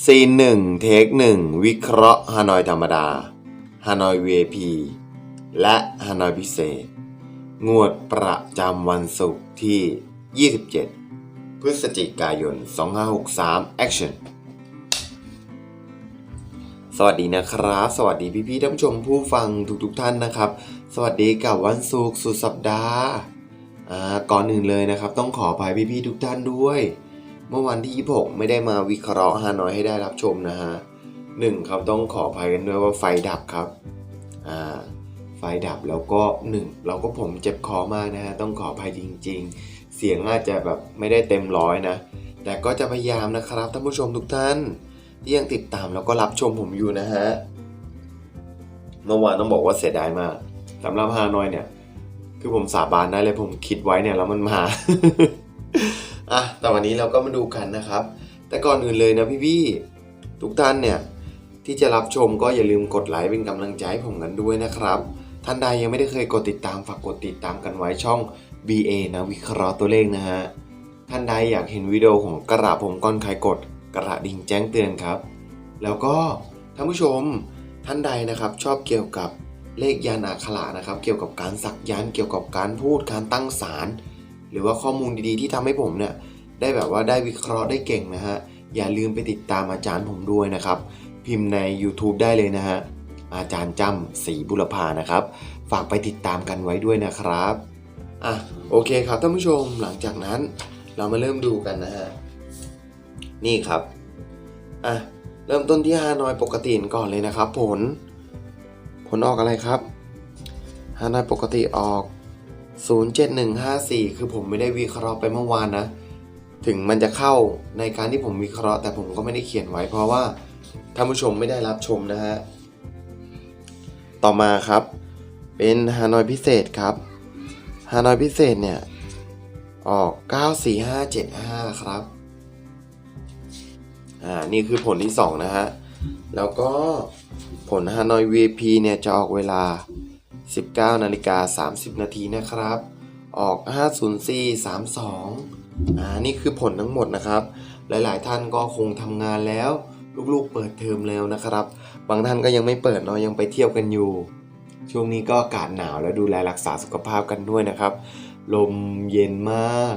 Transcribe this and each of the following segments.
ซีนหนึ่งเทคหนึ่งวิเคราะห์ฮานอยธรรมดาฮานอย VIP และฮานอยพิเศษ งวดประจำวันศุกร์ที่ 27 พฤศจิกายน 2563 Action สวัสดีนะครับ สวัสดีพี่ๆท่านผู้ชมผู้ฟังทุกๆทท่านนะครับ สวัสดีกับวันศุกร์สุดสัปดาห์ก่อนอื่นเลยนะครับ ต้องขออภัยพี่ๆทุกท่านด้วย เมื่อวันที่ 26 ไม่ได้มาวิเคราะห์ฮานอยให้ได้รับชมนะฮะหนึ่งครับต้องขออภัยกันด้วยว่าไฟดับครับอ่าไฟดับแล้วก็หนึ่งเราก็ผมเจ็บคอมากนะฮะต้องขออภัยจริง ๆ เสียงอาจจะแบบไม่ได้เต็มร้อยนะ แต่ก็จะพยายามนะครับท่านผู้ชมทุกท่านที่ยังติดตามแล้วก็รับชมผมอยู่นะฮะเมื่อวานต้องบอกว่าเสียดายมากสำหรับฮานอยเนี่ย คือผมสาบานได้เลยผมคิดไว้เนี่ยแล้วมันมา อะแต่วันนี้เราก็มาดูกันนะครับ แต่ก่อนอื่นเลยนะพี่ๆทุกท่านเนี่ยที่จะรับชมก็อย่าลืมกดไลค์เป็นกำลังใจให้ผมกันด้วยนะครับ ท่านใดยังไม่ได้เคยกดติดตามฝากกดติดตามกันไว้ช่อง BA นะวิเคราะห์ตัวเลขนะฮะท่านใดอยากเห็นวิดีโอของกระผมก่อนใครกดกระดิ่งแจ้งเตือนครับ แล้วก็ท่านผู้ชมท่านใดนะครับชอบเกี่ยวกับเลขยันอักขระนะครับ เกี่ยวกับการสักยันเกี่ยวกับการพูดการตั้งศาล หรือว่าข้อมูลดีๆที่ทำให้ผมเนี่ยได้แบบว่าได้วิเคราะห์ได้เก่งนะฮะ อย่าลืมไปติดตามอาจารย์ผมด้วยนะครับ พิมพ์ใน YouTube ได้เลยนะฮะ อาจารย์จำศรีบุรพานะครับ ฝากไปติดตามกันไว้ด้วยนะครับอะโอเคครับท่านผู้ชมหลังจากนั้นเรามาเริ่มดูกันนะฮะ นี่ครับอะเริ่มต้นที่ฮานอยปกติก่อนเลยนะครับ ผล ผลออกอะไรครับฮานอยปกติออก 07154 คือผมไม่ได้วิเคราะห์ไปเมื่อวานนะ ถึงมันจะเข้าในการที่ผมวิเคราะห์ แต่ผมก็ไม่ได้เขียนไว้ เพราะว่าท่านผู้ชมไม่ได้รับชมนะฮะ ต่อมาครับ เป็นฮานอยพิเศษครับ ฮานอยพิเศษเนี่ย ออก 94575 ครับ อ่า นี่คือผลที่ 2 นะฮะ แล้วก็ผลฮานอย VIP เนี่ยจะออกเวลา 19นาฬิกา30 นาทีนะครับ ออก 50432อ่านี่คือผลทั้งหมดนะครับ หลายๆ ท่านก็คงทำงานแล้ว ลูกๆ เปิดเทอมแล้วนะครับ บางท่านก็ยังไม่เปิดเนาะยังไปเที่ยวกันอยู่ ช่วงนี้ก็อากาศหนาวแล้วดูแลรักษาสุขภาพกันด้วยนะครับ ลมเย็นมาก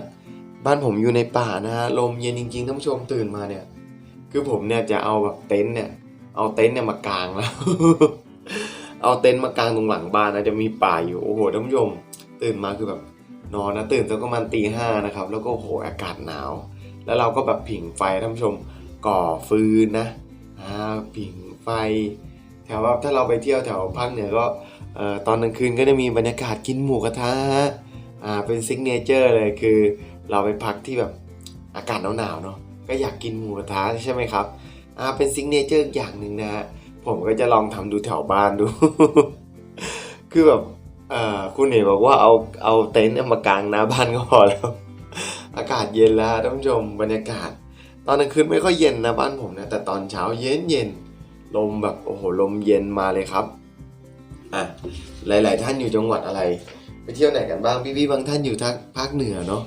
บ้านผมอยู่ในป่านะฮะลมเย็นจริงๆท่านผู้ชมตื่นมาเนี่ย คือผมเนี่ยจะเอาแบบเต็นท์เนี่ยเอาเต็นท์เนี่ยมากางแล้ว เอาเต็นท์มากางตรงหลังบ้านนะจะมีป่าอยู่โอ้โหท่านผู้ชมตื่นมาคือแบบนอนนะตื่นสักประมาณตีห้านะครับ แล้วก็โอ้โหอากาศหนาว แล้วเราก็แบบผิงไฟท่านผู้ชมก่อฟืนนะอ่าผิงไฟแถวว่าถ้าเราไปเที่ยวแถวภาคเหนือก็ตอนกลางคืนก็จะมีบรรยากาศกินหมูกระทะฮะอ่าเป็นซิกเนเจอร์เลยคือ เราไปพักที่แบบอากาศหนาวๆเนาะก็อยากกินหมูกระทะใช่ไหมครับอ่าเป็นซิกเนเจอร์อย่างหนึ่งนะฮะ ผมก็จะลองทำดูแถวบ้านดู คือแบบอ่อคุณเอ๋บอกว่าเอาเอาเต็นท์มากางหน้าบ้านก็พอแล้ว อากาศเย็นแล้วท่านผู้ชมบรรยากาศ ตอนกลางคืนไม่ค่อยเย็นนะบ้านผมนะ แต่ตอนเช้าเย็นเย็นลมแบบโอ้โหลมเย็นมาเลยครับอะหลาย ๆ ท่านอยู่จังหวัดอะไร ไปเที่ยวไหนกันบ้างพี่ๆบางท่านอยู่ทางภาคเหนือเนาะ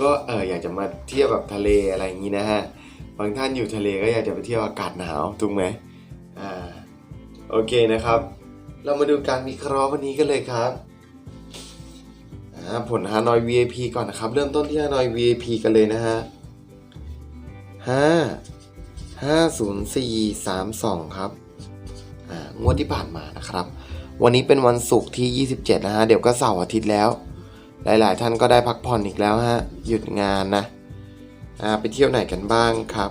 ก็เอออยากจะมาเที่ยวแบบทะเลอะไรอย่างนี้นะฮะบางท่านอยู่ทะเลก็อยากจะไปเที่ยวอากาศหนาวถูกไหมอ่า โอเคนะครับ เรามาดูการวิเคราะห์วันนี้กันเลยครับผลฮานอย VIP ก่อนนะครับ เริ่มต้นที่ฮานอย VIP กันเลยนะฮะห้าห้าศูนย์สี่สามสองครับอ่างวดที่ผ่านมานะครับ วันนี้เป็นวันศุกร์ที่ 27 นะฮะ เดี๋ยวก็เสาร์อาทิตย์แล้ว หลาย ๆ ท่านก็ได้พักผ่อนอีกแล้วฮะ หยุดงานนะอ่าไปเที่ยวไหนกันบ้างครับ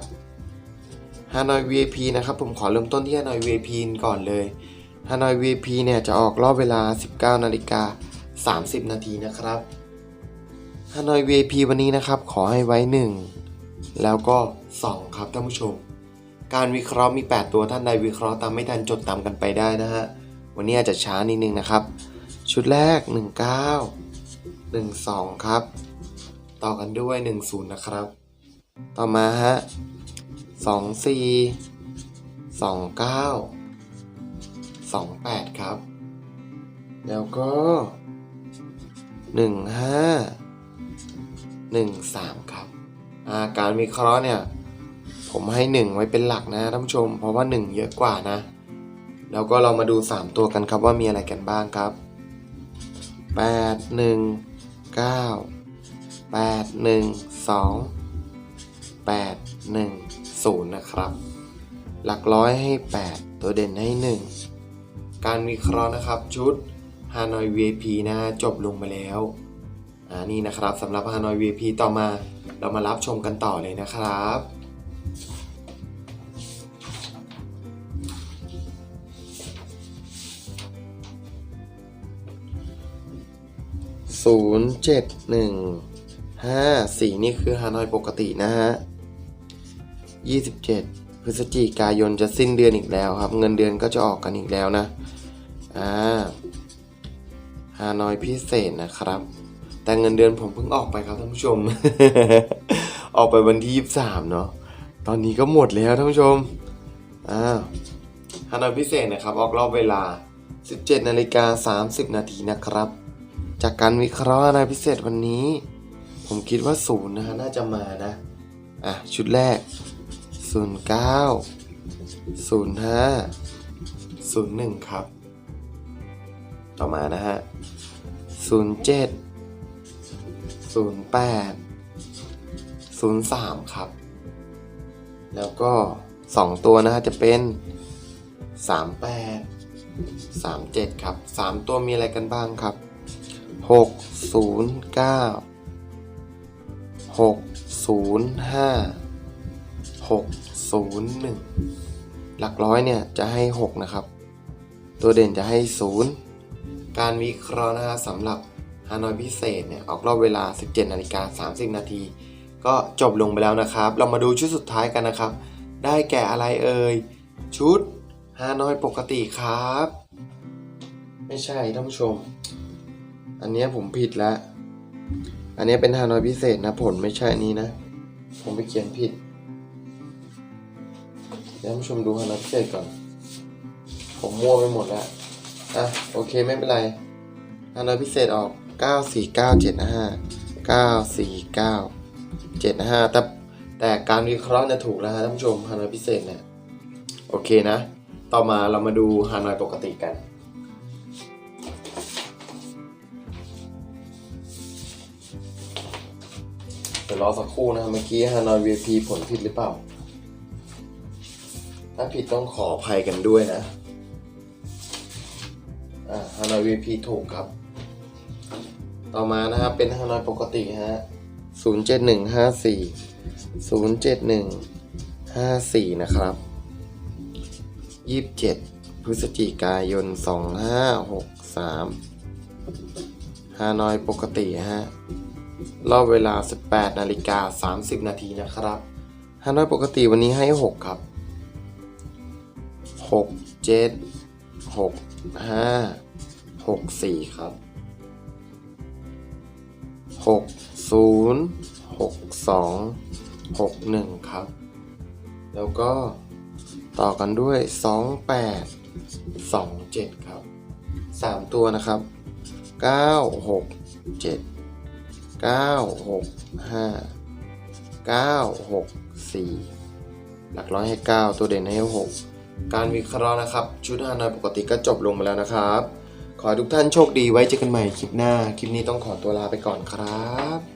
ฮานอย VIP นะครับผมขอเริ่มต้นที่ฮานอย VIP ก่อนเลยฮานอย VIP เนี่ยจะออกรอบเวลา 19นาฬิกา30 นาทีนะครับฮานอย VIP วันนี้นะครับขอให้ไว้หนึ่งแล้วก็ 2 ครับท่านผู้ชม การวิเคราะห์มี 8 ตัวท่านใดวิเคราะห์ตามไม่ทันจดตามกันไปได้นะฮะวันนี้อาจจะช้านิดนึงนะครับ ชุดแรก 19 12 ครับ ต่อกันด้วย 10 นะครับ ต่อมาฮะ 24 29 28ครับ แล้วก็15 13ครับาการวิเคราะห์เนี่ยผผมให้หนึ่งไว้เป็นหลักนะท่านผู้ชม เพราะว่าหนึ่งเยอะกว่านะ แล้วก็เรามาดูสามตัวกันครับว่ามีอะไรกันบ้างครับแปดหนึ่งเก้าแปดหนึ่งสองแปดหนึ่ง ศูนย์นะครับ หลักร้อยให้ 8 ตัวเด่นให้ 1 การวิเคราะห์นะครับชุด Hanoi VIP นะจบลงไปแล้วอ่านี่นะครับสำหรับ Hanoi VIP ต่อมาเรามารับชมกันต่อเลยนะครับศูนย์เจ็ดหนึ่งห้าสี่นี่คือฮานอยปกตินะฮะ ยี่สิบเจ็ดพฤศจิกายนจะสิ้นเดือนอีกแล้วครับ เงินเดือนก็จะออกกันอีกแล้วนะอ่าฮานอยพิเศษนะครับ แต่เงินเดือนผมเพิ่งออกไปครับท่านผู้ชม ออกไปวันที่ยี่สามเนาะตอนนี้ก็หมดแล้วท่านผู้ชมอ่าฮานอยพิเศษนะครับออกรอบเวลา 17นาฬิกา30 นาทีนะครับ จากการวิเคราะห์ฮานะพิเศษวันนี้ ผมคิดว่าศูนย์นะฮะน่าจะมานะอะชุดแรก 09 05 01ครับ ต่อมานะฮะ07 08 03ครับ แล้วก็2ตัวนะฮะจะเป็น38 37ครับ3ตัวมีอะไรกันบ้างครับหกศูนย์เก้าหกศูนย์ห้า หกศูนย์หนึ่งหลักร้อยเนี่ยจะให้หกนะครับ ตัวเด่นจะให้ศูนย์การวิเคราะห์นะฮะสำหรับฮานอยพิเศษเนี่ยออกรอบเวลา 17นาฬิกา30 นาที ก็จบลงไปแล้วนะครับ เรามาดูชุดสุดท้ายกันนะครับ ได้แก่อะไรเอ่ย ชุดฮานอยปกติครับ ไม่ใช่ท่านผู้ชม อันนี้ผมผิดแล้วอันนี้เป็นฮานอยพิเศษนะผลไม่ใช่นี้นะ ผมไปเขียนผิด ดี๋ยวท่านผู้ชมดูฮานอยพิเศษก่อน ผมมั่วไปหมดแล้ว อะ โอเคไม่เป็นไรฮานอยพิเศษออก 9497 5 949 75 แต่แต่การวิเคราะห์เนี่ยถูกแล้วฮะท่านผู้ชมฮานอยพิเศษเนี่ย โอเคนะ ต่อมาเรามาดูฮานอยปกติกันเดี๋ยวรอสักครู่นะเมื่อกี้ฮานอย VIP ผลผิดหรือเปล่า ถ้าผิดต้องขออภัยกันด้วยนะ อ่าฮานอย VIP ถูกครับ ต่อมานะครับเป็นฮานอยปกติฮะศูนย์เจ็ดหนึ่งห้าสี่ศูนย์เจ็ดหนึ่งห้าสี่นะครับยี่สิบเจ็ดพฤศจิกายนสองห้าหกสามฮานอยปกติฮะรอบเวลา 18นาฬิกา30 นาทีนะครับฮานอยปกติวันนี้ให้ 6 ครับ 6 7 6 5 6 4ครับ6 0 6 2 6 1ครับ แล้วก็ต่อกันด้วย2 8 2 7ครับ3ตัวนะครับ9 6 7 9 6 5 9 6 4หลักร้อยให้9ตัวเด่นให้6ก การวิเคราะห์นะครับ ชุดฮานอยปกติก็จบลงมาแล้วนะครับ ขอทุกท่านโชคดีไว้เจอกันใหม่คลิปหน้า คลิปนี้ต้องขอตัวลาไปก่อนครับ